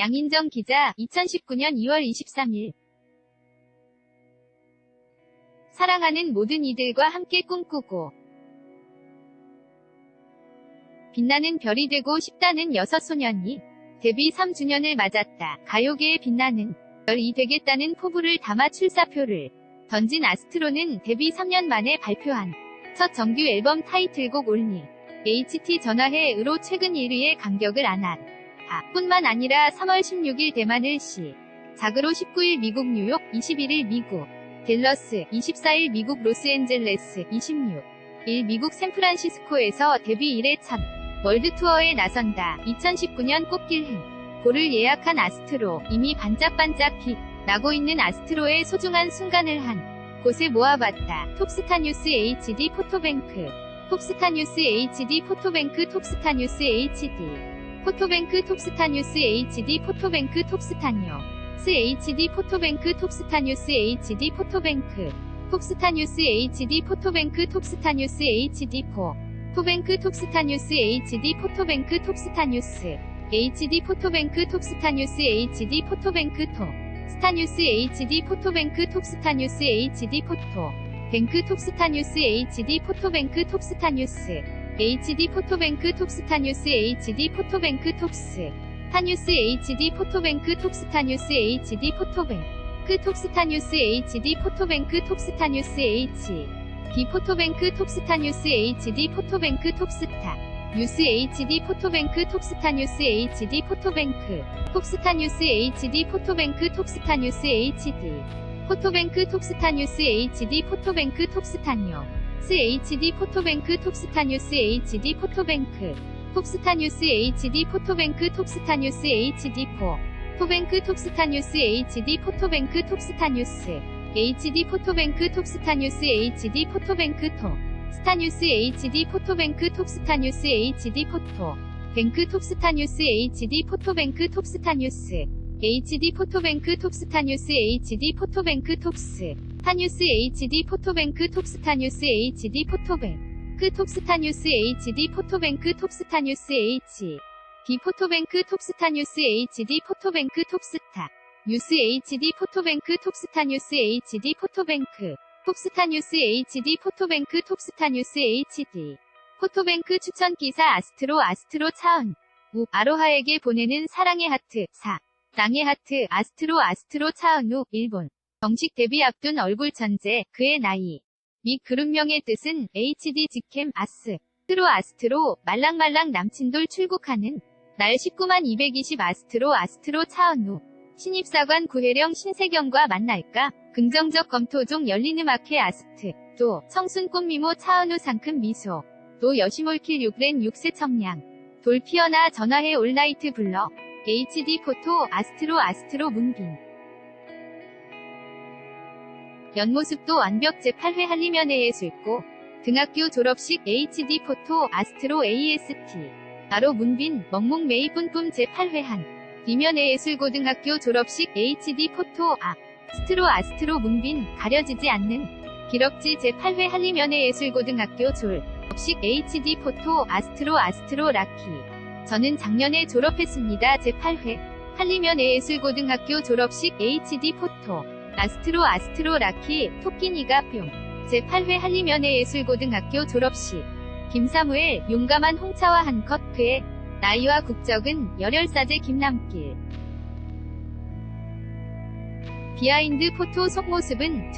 양인정 기자 2019년 2월 23일 사랑하는 모든 이들과 함께 꿈꾸고 빛나는 별이 되고 싶다는 여섯 소년이 데뷔 3주년을 맞았다. 가요계에 빛나는 별이 되겠다는 포부를 담아 출사표를 던진 아스트로는 데뷔 3년 만에 발표한 첫 정규 앨범 타이틀곡 올리 HT 전화해으로 최근 1위의 간격을 안한 아, 뿐만 아니라 3월 16일 대만을 시 작으로 19일 미국 뉴욕 21일 미국 델러스 24일 미국 로스앤젤레스 26일 미국 샌프란시스코에서 데뷔 1회 첫 월드 투어에 나선다. 2019년 꽃길 행 고를 예약한 아스트로 이미 반짝반짝 빛 나고 있는 아스트로의 소중한 순간을 한 곳에 모아봤다. 톱스타 뉴스 HD 포토뱅크 톱스타 뉴스 HD 포토뱅크 톱스타 뉴스 HD 포토뱅크 톱스타 뉴스 HD 포토뱅크 톱스타 뉴스 HD 포토뱅크 톱스타 뉴스 HD 포토뱅크 톱 스타 뉴스 HD 포토뱅크 톱스타 뉴스 HD 포 토 뱅크 톱스타 뉴스 HD 포토뱅크 톱스타 뉴스 HD 포토뱅크 톱스타 뉴스 HD 포토뱅크 톱 스타 뉴스 HD 포토뱅크 톱스타 뉴스 HD 포토 뱅크 톱스타 뉴스 HD 포토뱅크 톱스타 뉴스 HD 포토뱅크 톱스타 뉴스 HD 포토뱅크 톱스 타 뉴스 HD 포토뱅크 톱스타 뉴스 HD 포토뱅크 톱스타 뉴스 HD 포토뱅크 톱스타 뉴스 H D 포토뱅크 톱스타 뉴스 HD 포토뱅크 톱스타 뉴스 HD 포토뱅크 톱스타 뉴스 HD 포토뱅크 톱스타 뉴스 HD 포토뱅크 톱스타 뉴스 HD 포토뱅크 톱스타 뉴스 HD 포토뱅크 톱스타 뉴 스 HD 포토뱅크 톱스타 뉴스 HD 포토뱅크 톱스타 뉴스 HD 포토뱅크 톱스타 뉴스 HD 포 토뱅크 톱 스타 뉴스 HD 포토뱅크 톱스타 뉴스 HD 포토 뱅크 톱스타 뉴스 HD 포토뱅크 톱 스타 뉴스 HD 포토뱅크 톱스타 뉴스 HD 포토 뱅크 톱스타 뉴스 HD 포토뱅크 톱스타 뉴스 HD 포토뱅크 톱스타 뉴스 HD 포토뱅크 톱스 타 뉴스 HD 포토뱅크 톱스타 뉴스 HD 포토뱅크 톱스타 뉴스 HD 포토뱅크 톱스타 뉴스 H D 포토뱅크 톱스타 뉴스 HD 포토뱅크 톱스타 뉴스 HD 포토뱅크 톱스타 뉴스 HD 포토뱅크 톱스타 뉴스 HD 포토뱅크 톱스타 뉴스 HD 포토뱅크 추천 기사 아스트로 아스트로 차은 우 아로하에게 보내는 사랑의 하트 4 랑의 하트 아스트로 아스트로 차은우 일본 정식 데뷔 앞둔 얼굴 천재 그의 나이 및 그룹명의 뜻은 HD 직캠 아스 트로 아스트로 말랑말랑 남친돌 출국하는 날 19만 220 아스트로 아스트로 차은우 신입사관 구혜령 신세경과 만날까? 긍정적 검토 중 열리는마케 아스트. 또 청순 꽃미모 차은우 상큼 미소. 또 여시몰킬 6렌 6세 청량. 돌 피어나 전화해 올라이트 불러. HD 포토 아스트로 아스트로 문빈. 연모습도 완벽 제8회 한리면회 예술고 등학교 졸업식 HD 포토 아스트로 AST. 바로 문빈 먹목 메이 뿜뿜 제8회 한. 이면의 예술고등학교 졸업식 HD 포토 아 스트로 아스트로 문빈 가려지지 않는 기럭지 제8회 한리면의 예술고등학교 졸업식 HD 포토 아스트로 아스트로 라키 저는 작년에 졸업했습니다 제8회 한리면의 예술고등학교 졸업식 HD 포토 아스트로 아스트로 라키 토끼니가 뿅. 제8회 한리면의 예술고등학교 졸업식. 김사무엘 용감한 홍차와 한컷 그의 나이와 국적은 열혈사제 김남길. 비하인드 포토 속모습은